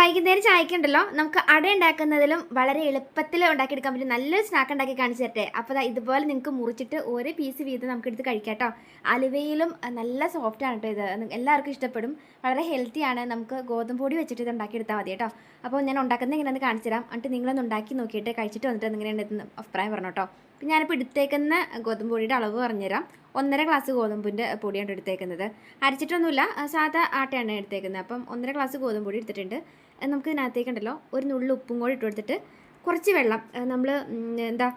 വൈകുന്നേരം ചായക്കുണ്ടല്ലോ. നമുക്ക് അട ഉണ്ടാക്കുന്നതിലും വളരെ എളുപ്പത്തിൽ ഉണ്ടാക്കിയെടുക്കാൻ പറ്റും നല്ലൊരു സ്നാക്ക് ഉണ്ടാക്കി കാണിച്ചു തരട്ടെ. അപ്പോൾ ഇതുപോലെ നിങ്ങൾക്ക് മുറിച്ചിട്ട് ഓരോ പീസ് വീതം നമുക്ക് എടുത്ത് കഴിക്കാം കേട്ടോ. അലുവയിലും നല്ല സോഫ്റ്റ് ആണ് കേട്ടോ ഇത്. എല്ലാവർക്കും ഇഷ്ടപ്പെടും. വളരെ ഹെൽത്തിയാണ് നമുക്ക് ഗോതമ്പ് പൊടി വെച്ചിട്ട് ഇത് ഉണ്ടാക്കിയെടുത്താൽ മതി കേട്ടോ. അപ്പോൾ ഞാൻ ഉണ്ടാക്കുന്നത് എങ്ങനെയാണെന്ന് കാണിച്ചു തരാം. എന്നിട്ട് നിങ്ങളൊന്ന് ഉണ്ടാക്കി നോക്കിയിട്ട് കഴിച്ചിട്ട് വന്നിട്ട് എങ്ങനെയാണ് അഭിപ്രായം പറഞ്ഞു കേട്ടോ. അപ്പം ഞാനിപ്പോൾ എടുത്തേക്കുന്ന ഗോതമ്പ് പൊടിയുടെ അളവ് പറഞ്ഞുതരാം. ഒന്നര ഗ്ലാസ് ഗോതമ്പിന്റെ പൊടിയാണ് എടുത്തേക്കുന്നത്. അരച്ചിട്ടൊന്നുമില്ല. സാധാ ആട്ടയാണ് എടുത്തേക്കുന്നത്. അപ്പം ഒന്നര ഗ്ലാസ് ഗോതമ്പ് പൊടി എടുത്തിട്ടുണ്ട്. നമുക്ക് ഇതിനകത്തേക്കുണ്ടല്ലോ. ഒരു നുള്ളു ഉപ്പും കൂടി ഇട്ട് കൊടുത്തിട്ട് കുറച്ച് വെള്ളം നമ്മൾ എന്താ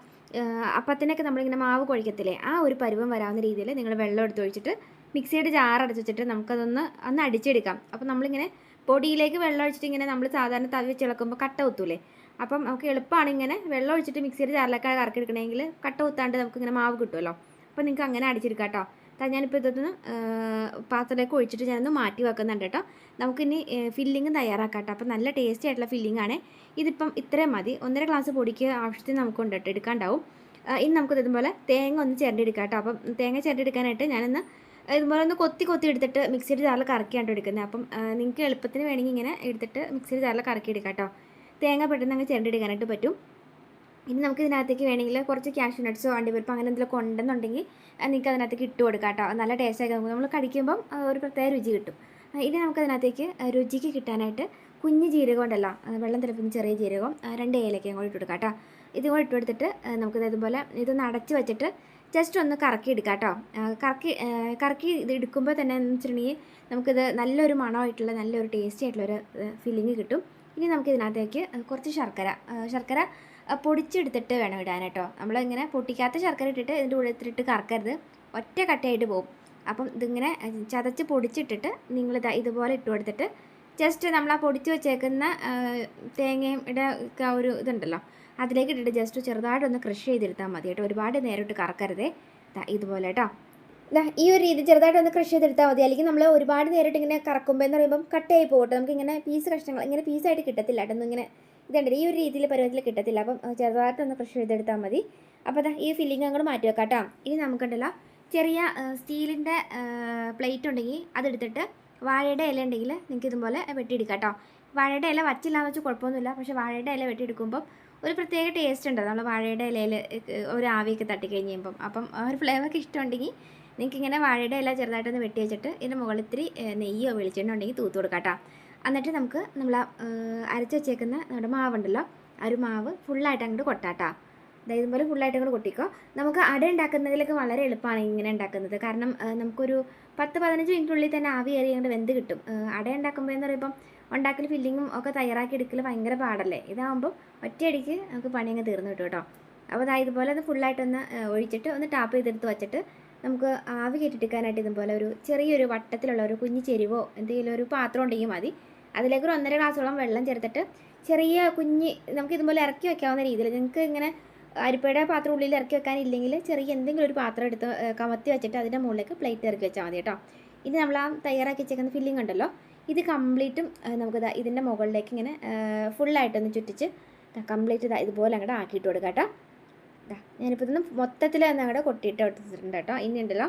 അപ്പത്തിനൊക്കെ നമ്മളിങ്ങനെ മാവ് കുഴക്കത്തില്ലേ ആ ഒരു പരുവം വരാവുന്ന രീതിയിൽ നിങ്ങൾ വെള്ളം എടുത്ത് ഒഴിച്ചിട്ട് മിക്സിയുടെ ജാർ അടച്ച് വെച്ചിട്ട് നമുക്കതൊന്ന് ഒന്ന് അടിച്ചെടുക്കാം. അപ്പം നമ്മളിങ്ങനെ പൊടിയിലേക്ക് വെള്ളം ഒഴിച്ചിട്ട് ഇങ്ങനെ നമ്മൾ സാധാരണ തവി വെച്ച് ഇളക്കുമ്പോൾ കട്ട കുത്തൂലേ? അപ്പം നമുക്ക് എളുപ്പമാണ് ഇങ്ങനെ വെള്ളം ഒഴിച്ചിട്ട് മിക്സിയുടെ ജാറിലേക്കാണ് കറക്കി എടുക്കണമെങ്കിൽ കട്ട കുത്താണ്ട് നമുക്കിങ്ങനെ മാവ് കിട്ടുമല്ലോ? അപ്പോൾ നിങ്ങൾക്ക് അങ്ങനെ അടിച്ചെടുക്കാം കേട്ടോ ഞാനിപ്പോൾ ഇതൊന്ന് പാത്രത്തിലേക്ക് ഒഴിച്ചിട്ട് ഞാനൊന്ന് മാറ്റി വെക്കുന്നുണ്ട് കേട്ടോ നമുക്കിനി ഫില്ലിങ് തയ്യാറാക്കാം കേട്ടോ അപ്പോൾ നല്ല ടേസ്റ്റി ആയിട്ടുള്ള ഫില്ലിംഗ് ആണ്. ഇതിപ്പം ഇത്രയും മതി. ഒന്നര ഗ്ലാസ് പൊടിക്ക് ആവശ്യത്തിന് നമുക്ക് ഉണ്ട് കേട്ടോ എടുക്കാണ്ടാവും ഇനി നമുക്ക് ഇതുപോലെ തേങ്ങ ഒന്ന് ചിരണ്ടെടുക്കാം കേട്ടോ അപ്പം തേങ്ങ ചിരണ്ടെടുക്കാനായിട്ട് ഞാനൊന്ന് ഇതുപോലെ ഒന്ന് കൊത്തി കൊത്തി എടുത്തിട്ട് മിക്സിയുടെ ജാറിൽ കറക്കിയാണ് എടുക്കുന്നത്. അപ്പം നിങ്ങൾക്ക് എളുപ്പത്തിന് വേണമെങ്കിൽ ഇങ്ങനെ എടുത്തിട്ട് മിക്സിയുടെ ജാറിൽ കറക്കി എടുക്കാം കേട്ടോ തേങ്ങ പെട്ടെന്ന് അങ്ങ് ചിരണ്ടെടുക്കാനായിട്ട് പറ്റും. ഇനി നമുക്ക് ഇതിനകത്തേക്ക് വേണമെങ്കിൽ കുറച്ച് ക്യാഷ് നട്ട്സോ അണ്ടിപ്പരിപ്പോ അങ്ങനെ എന്തെങ്കിലുമൊക്കെ ഉണ്ടെന്നുണ്ടെങ്കിൽ നിങ്ങൾക്ക് അതിനകത്തേക്ക് ഇട്ട് കൊടുക്കാം കേട്ടോ നല്ല ടേസ്റ്റായി നമ്മൾ കടിക്കുമ്പം ഒരു പ്രത്യേക രുചി കിട്ടും. ഇനി നമുക്ക് അതിനകത്തേക്ക് രുചിക്ക് കിട്ടാനായിട്ട് കുഞ്ഞ് ജീരകം ഉണ്ടല്ലോ വെള്ളം തിളപ്പിക്കുന്ന ചെറിയ ജീരകം രണ്ട് ഏലക്കയും കൂടി ഇട്ട് കൊടുക്കാം കേട്ടോ. ഇതും കൂടി ഇട്ട് കൊടുത്തിട്ട് നമുക്ക് ഇതുപോലെ ഇതൊന്ന് അടച്ച് വെച്ചിട്ട് ജസ്റ്റ് ഒന്ന് കറക്കി എടുക്കാം കേട്ടോ. കറക്കി കറക്കി ഇത് എടുക്കുമ്പോൾ തന്നെ എന്ന് വെച്ചിട്ടുണ്ടെങ്കിൽ നമുക്കിത് നല്ലൊരു മണമായിട്ടുള്ള നല്ലൊരു ടേസ്റ്റി ആയിട്ടുള്ളൊരു ഫീലിംഗ് കിട്ടും. ഇനി നമുക്ക് ഇതിനകത്തേക്ക് കുറച്ച് ശർക്കര ശർക്കര പൊടിച്ചെടുത്തിട്ട് വേണം ഇടാൻ കേട്ടോ നമ്മളിങ്ങനെ പൊട്ടിക്കാത്ത ശർക്കര ഇട്ടിട്ട് ഇതിന്റെ ഇട്ടിട്ട് കറക്കരുത്. ഒറ്റ കട്ടയായിട്ട് പോകും അപ്പം ഇതിങ്ങനെ ചതച്ച് പൊടിച്ചിട്ടിട്ട് നിങ്ങളിത് ഇതുപോലെ ഇട്ട് കൊടുത്തിട്ട് ജസ്റ്റ് നമ്മൾ ആ പൊടിച്ച് വെച്ചേക്കുന്ന തേങ്ങയും ഇട ഒരു ഇതുണ്ടല്ലോ അതിലേക്ക് ഇട്ടിട്ട് ജസ്റ്റ് ചെറുതായിട്ടൊന്ന് ക്രഷ് ചെയ്തെടുത്താൽ മതി കേട്ടോ ഒരുപാട് നേരിട്ട് കറക്കരുതേ. ഇതുപോലെ കേട്ടോ ഈ ഒരു രീതി ചെറുതായിട്ട് ഒന്ന് ക്രഷ് ചെയ്തെടുത്താൽ മതി. അല്ലെങ്കിൽ നമ്മൾ ഒരുപാട് നേരിട്ട് ഇങ്ങനെ കറക്കുമ്പോൾ എന്ന് പറയുമ്പം കട്ടയായി പോകട്ടെ. നമുക്ക് ഇങ്ങനെ പീസ് കഷ്ണങ്ങൾ ഇങ്ങനെ പീസായിട്ട് കിട്ടത്തില്ല കേട്ടോ. ഒന്നും ഇങ്ങനെ ഇതുണ്ട് ഈ ഒരു രീതിയിൽ പരുവത്തിൽ കിട്ടത്തില്ല. അപ്പം ചെറുതായിട്ട് ചെറുതായിട്ടൊന്ന് ക്രഷ് ചെയ്തെടുത്താൽ മതി. അപ്പോൾ ദാ ഈ ഫില്ലിങ് അങ്ങോട്ട് മാറ്റി വെക്കാം കേട്ടോ. ഇനി നമുക്കുണ്ടല്ലോ ചെറിയ സ്റ്റീലിന്റെ പ്ലേറ്റ് ഉണ്ടെങ്കിൽ അതെടുത്തിട്ട് വാഴയുടെ ഇല ഉണ്ടെങ്കിൽ നിങ്ങൾക്ക് ഇതുപോലെ വെട്ടിയെടുക്കാം കേട്ടോ. വാഴയുടെ ഇല വച്ചില്ലാന്ന് വെച്ചാൽ കുഴപ്പമൊന്നുമില്ല. പക്ഷേ വാഴയുടെ ഇല വെട്ടിയെടുക്കുമ്പോൾ ഒരു പ്രത്യേക ടേസ്റ്റ് ഉണ്ട് നമ്മൾ വാഴയുടെ ഇലയിൽ ഒരു ആവിയൊക്കെ തട്ടി കഴിഞ്ഞ് കഴിയുമ്പം. അപ്പം ഒരു ഫ്ലേവറൊക്കെ ഇഷ്ടമുണ്ടെങ്കിൽ നിങ്ങൾക്ക് ഇങ്ങനെ വാഴയുടെ ഇല ചെറുതായിട്ടൊന്ന് വെട്ടി വെച്ചിട്ട് ഇതിന്റെ മുകളിൽ ഇത്തിരി നെയ്യോ വെളിച്ചെണ്ണ ഉണ്ടെങ്കിൽ തൂത്ത് കൊടുക്കാം എന്നിട്ട് നമുക്ക് നമ്മൾ അരച്ച് വെച്ചേക്കുന്ന നമ്മുടെ മാവുണ്ടല്ലോ ആ ഒരു മാവ് ഫുള്ളായിട്ട് അങ്ങോട്ട് കൊട്ടാട്ടോ. അതായത് ഇതുപോലെ ഫുള്ളായിട്ട് അങ്ങോട്ട് കൊട്ടിക്കോ. നമുക്ക് അട ഉണ്ടാക്കുന്നതിലൊക്കെ വളരെ എളുപ്പമാണ് ഇങ്ങനെ ഉണ്ടാക്കുന്നത്. കാരണം നമുക്കൊരു പത്ത് പതിനഞ്ച് മിനിറ്റിനുള്ളിൽ തന്നെ ആവി കയറി അങ്ങോട്ട് വെന്ത് കിട്ടും. അട ഉണ്ടാക്കുമ്പോൾ എന്ന് പറയുമ്പം ഉണ്ടാക്കൽ ഫില്ലിങ്ങും ഒക്കെ തയ്യാറാക്കി എടുക്കൽ ഭയങ്കര പാടല്ലേ? ഇതാകുമ്പോൾ ഒറ്റയടിക്ക് നമുക്ക് പണി അങ്ങ് തീർന്നു കിട്ടും കേട്ടോ. അപ്പോൾ അതായത് ഇതുപോലെ അത് ഫുള്ളായിട്ടൊന്ന് ഒഴിച്ചിട്ട് ഒന്ന് ടാപ്പ് ചെയ്തെടുത്ത് വെച്ചിട്ട് നമുക്ക് ആവി കയറ്റിയെടുക്കാനായിട്ട് ഇതുപോലെ ഒരു ചെറിയൊരു വട്ടത്തിലുള്ള ഒരു കുഞ്ഞു ചെരുവോ എന്തെങ്കിലും ഒരു പാത്രം ഉണ്ടെങ്കിൽ മതി. അതിലേക്ക് ഒരു ഒന്നര ഗ്ലാസോളം വെള്ളം ചേർത്തിട്ട് ചെറിയ കുഞ്ഞ് നമുക്ക് ഇതുപോലെ ഇറക്കി വെക്കാവുന്ന രീതിയിൽ നിങ്ങൾക്ക് ഇങ്ങനെ അരിപ്പയുടെ പാത്രം ഉള്ളിൽ ഇറക്കി വെക്കാനില്ലെങ്കിൽ ചെറിയ എന്തെങ്കിലും ഒരു പാത്രം എടുത്ത് കമത്തി വെച്ചിട്ട് അതിന്റെ മുകളിലേക്ക് പ്ലേറ്റ് ഇറക്കി വെച്ചാൽ മതി കേട്ടോ. ഇനി നമ്മൾ ആ തയ്യാറാക്കി വെച്ചേക്കുന്ന ഫില്ലിംഗ് ഉണ്ടല്ലോ ഇത് കംപ്ലീറ്റും നമുക്ക് ഇതിന്റെ മുകളിലേക്ക് ഇങ്ങനെ ഫുള്ളായിട്ടൊന്ന് ചുറ്റിച്ച് കംപ്ലീറ്റ് ഇതാ ഇതുപോലെ അങ്ങോട്ട് ആക്കിയിട്ട് കൊടുക്കാം കേട്ടോ. ഞാനിപ്പോൾ ഇതൊന്ന് മൊത്തത്തിൽ ഞങ്ങളുടെ കൊട്ടിയിട്ട് എടുത്തിട്ടുണ്ട് കേട്ടോ. ഇനി ഉണ്ടല്ലോ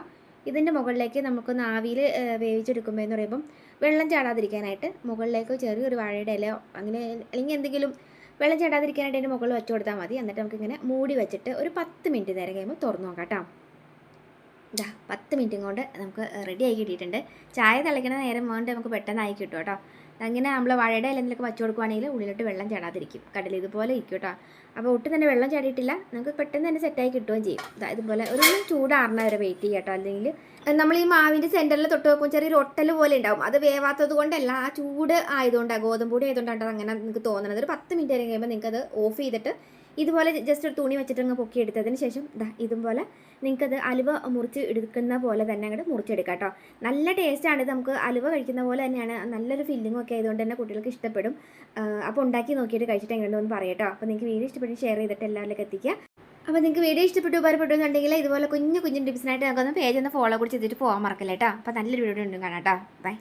ഇതിന്റെ മുകളിലേക്ക് നമുക്കൊന്ന് ആവിയിൽ വേവിച്ചെടുക്കുമ്പോൾ എന്ന് പറയുമ്പം വെള്ളം ചാടാതിരിക്കാനായിട്ട് മുകളിലേക്ക് ചെറിയൊരു വാഴയുടെ ഇലയോ അങ്ങനെ അല്ലെങ്കിൽ എന്തെങ്കിലും വെള്ളം ചാടാതിരിക്കാനായിട്ട് അതിന്റെ മുകളിൽ വെച്ച് കൊടുത്താൽ മതി. എന്നിട്ട് നമുക്കിങ്ങനെ മൂടി വെച്ചിട്ട് ഒരു പത്ത് മിനിറ്റ് നേരം കഴിയുമ്പോൾ തുറന്നു നോക്കാം കേട്ടോ. ഇതാ പത്ത് മിനിറ്റും കൊണ്ട് നമുക്ക് റെഡി ആയി കിട്ടിയിട്ടുണ്ട്. ചായ തിളയ്ക്കണ നേരം കൊണ്ട് നമുക്ക് പെട്ടെന്ന് ആയി കിട്ടും കേട്ടോ. അങ്ങനെ നമ്മൾ വാഴയുടെ ഇലയിലൊക്കെ വച്ചു കൊടുക്കുവാണെങ്കിൽ ഉള്ളിലോട്ട് വെള്ളം ചാടാതിരിക്കും. കടൽ ഇതുപോലെ ഇരിക്കും കേട്ടോ. അപ്പോൾ ഒട്ടും തന്നെ വെള്ളം ചാടിയിട്ടില്ല. നമുക്ക് പെട്ടെന്ന് തന്നെ സെറ്റായി കിട്ടുകയും ചെയ്യും. ഇതുപോലെ ഒരു ചൂടാറുന്ന വരെ വെയിറ്റ് ചെയ്യാം കേട്ടോ. അല്ലെങ്കിൽ നമ്മൾ ഈ മാവിന്റെ സെന്ററിൽ തൊട്ട് വെക്കും ചെറിയൊരു ഒട്ടൽ പോലെ ഉണ്ടാവും. അത് വേവാത്തത് കൊണ്ടല്ല ആ ചൂട് ആയതുകൊണ്ടാണ് ഗോതമ്പൂടി ആയതുകൊണ്ടാണ് അങ്ങനെ നിങ്ങൾക്ക് തോന്നണത്. ഒരു പത്ത് മിനിറ്റ് വരെ കഴിയുമ്പോൾ നിങ്ങൾക്ക് അത് ഓഫ് ചെയ്തിട്ട് ഇതുപോലെ ജസ്റ്റ് ഒരു തുണി വെച്ചിട്ട് അങ്ങ് പൊക്കി എടുത്തതിന് ശേഷം ദാ ഇതുപോലെ നിങ്ങൾക്കത് അലുവ മുറിച്ച് എടുക്കുന്ന പോലെ തന്നെ അങ്ങോട്ട് മുറിച്ചെടുക്കാം കേട്ടോ നല്ല ടേസ്റ്റാണ് ഇത് നമുക്ക് അലുവ കഴിക്കുന്ന പോലെ തന്നെയാണ്. നല്ലൊരു ഫില്ലിംഗ് ഒക്കെ ആയതുകൊണ്ട് തന്നെ കുട്ടികൾക്ക് ഇഷ്ടപ്പെടും. അപ്പോൾ ഉണ്ടാക്കി നോക്കിയിട്ട് കഴിച്ചിട്ട് എങ്ങനെയുണ്ടെന്ന് പറയാം കേട്ടോ അപ്പോൾ നിങ്ങൾക്ക് വീഡിയോ ഇഷ്ടപ്പെട്ട് ഷെയർ ചെയ്തിട്ട് എല്ലാവരിലേക്ക് എത്തിക്കുക. അപ്പോൾ നിങ്ങൾക്ക് വീഡിയോ ഇഷ്ടപ്പെട്ടു ഉപകാരപ്പെട്ടു എന്നുണ്ടെങ്കിൽ ഇതുപോലെ കുഞ്ഞു കുഞ്ഞു ടിപ്സിനായിട്ട് നമുക്കൊന്ന് പേജ് ഒന്ന് ഫോളോ കൂടി ചെയ്തിട്ട് പോകാൻ മറക്കില്ല കേട്ടോ അപ്പോൾ നല്ലൊരു വീഡിയോ ഉണ്ട് കാണാം കേട്ടോ ബൈ